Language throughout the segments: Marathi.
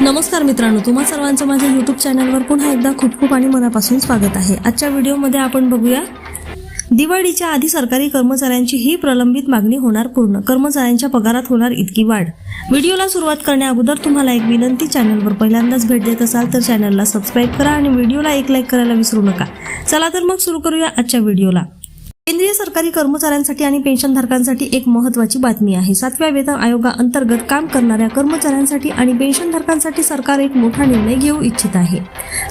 नमस्कार मित्रांनो तुम्हा सर्वांचं माझ्या यूट्यूब चॅनलवर पुन्हा एकदा खूप खूप आणि मनापासून स्वागत आहे. आजच्या व्हिडिओमध्ये आपण बघूया दिवाळीच्या आधी सरकारी कर्मचाऱ्यांची ही प्रलंबित मागणी होणार पूर्ण. कर्मचाऱ्यांच्या पगारात होणार इतकी वाढ. व्हिडिओला सुरुवात करण्या अगोदर तुम्हाला एक विनंती चॅनलवर पहिल्यांदाच भेट देत असाल तर चॅनलला सबस्क्राईब करा आणि व्हिडिओला एक लाईक करायला विसरू नका. चला तर मग सुरू करूया आजच्या व्हिडिओला. केंद्रीय सरकारी कर्मचाऱ्यांसाठी आणि पेन्शनधारकांसाठी एक महत्त्वाची बातमी आहे. सातव्या वेतन आयोगाअंतर्गत काम करणाऱ्या कर्मचाऱ्यांसाठी आणि पेन्शनधारकांसाठी सरकार एक मोठा निर्णय घेऊ इच्छित आहे.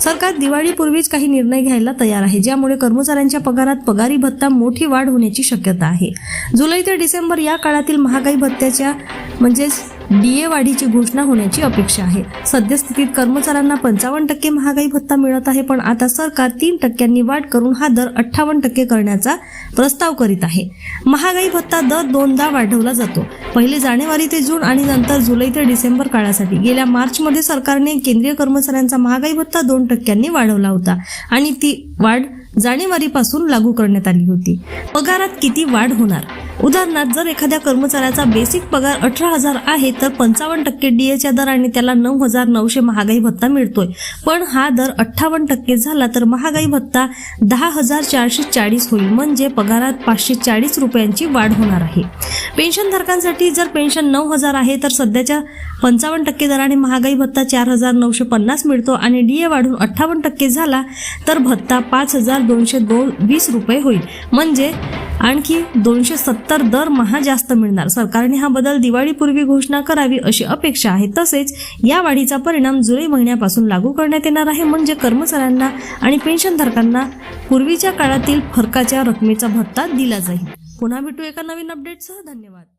सरकार दिवाळीपूर्वीच काही निर्णय घ्यायला तयार आहे ज्यामुळे कर्मचाऱ्यांच्या पगारात पगारी भत्ता मोठी वाढ होण्याची शक्यता आहे. जुलै ते डिसेंबर या काळातील महागाई भत्त्याच्या म्हणजेच डीए वाढीची घोषणा होण्याची अपेक्षा आहे. सद्यस्थितीत कर्मचाऱ्यांना पंचावन्न टक्के महागाई भत्ता मिळत आहे पण आता सरकार तीन टक्क्यांनी वाढ करून हा दर अठ्ठावन्न टक्के करण्याचा प्रस्ताव करीत आहे. महागाई भत्ता दर दोनदा वाढवला जातो. पहिले जानेवारी ते जून आणि नंतर जुलै ते डिसेंबर काळासाठी गेल्या मार्चमध्ये सरकारने केंद्रीय कर्मचाऱ्यांचा महागाई भत्ता दोन टक्क्यांनी वाढवला होता आणि ती वाढ जानेवारीपासून लागू करण्यात आली होती. पगारात किती वाढ होणार? उदाहरणार्थ जर एखाद्या कर्मचाऱ्याचा बेसिक पगार अठरा हजार आहे तर पंचावन्न टक्के डीएच्या दराने त्याला नऊ हजार नऊशे महागाई भत्ता मिळतोय. पण हा दर अठ्ठावन्न टक्के झाला तर महागाई भत्ता दहा हजार चारशे चाळीस होईल. म्हणजे पगारात पाचशे चाळीस रुपयांची वाढ होणार आहे. पेन्शनधारकांसाठी जर पेन्शन नऊ हजार आहे तर सध्याच्या पंचावन्न टक्के दराने महागाई भत्ता चार हजार नऊशे पन्नास मिळतो आणि डीए वाढून अठ्ठावन्न टक्के झाला तर भत्ता पाच हजार दोनशे दोन वीस रुपये होईल म्हणजे आणखी दोनशे सत्तर दरमहा जास्त मिळणार सरकारने हा बदल दिवाळीपूर्वी घोषणा करावी अशी अपेक्षा आहे तसेच या वाढीचा परिणाम जुलै महिन्यापासून लागू करण्यात येणार आहे म्हणजे कर्मचाऱ्यांना आणि पेन्शनधारकांना पूर्वीच्या काळातील फरकाच्या रकमेचा भत्ता दिला जाईल पुन्हा भेटू एका नवीन अपडेटसह धन्यवाद